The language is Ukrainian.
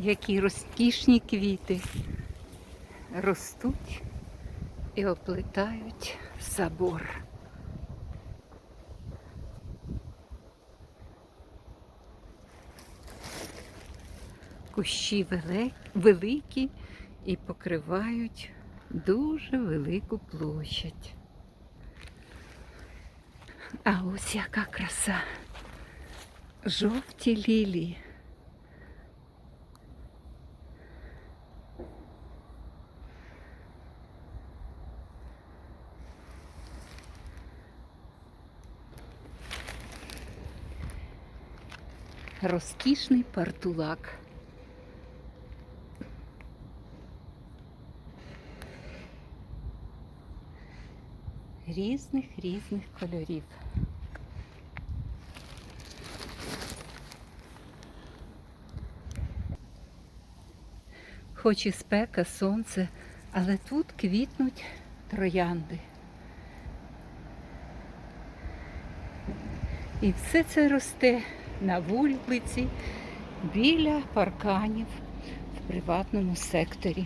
які розкішні квіти ростуть і оплетають забор. Кущі великі і покривають дуже велику площадь. А ось яка краса. Жовті лілії. Розкішний партулак. Різних різних кольорів. Хоч і спека, сонце, але тут квітнуть троянди. І все це росте на вулиці біля парканів в приватному секторі.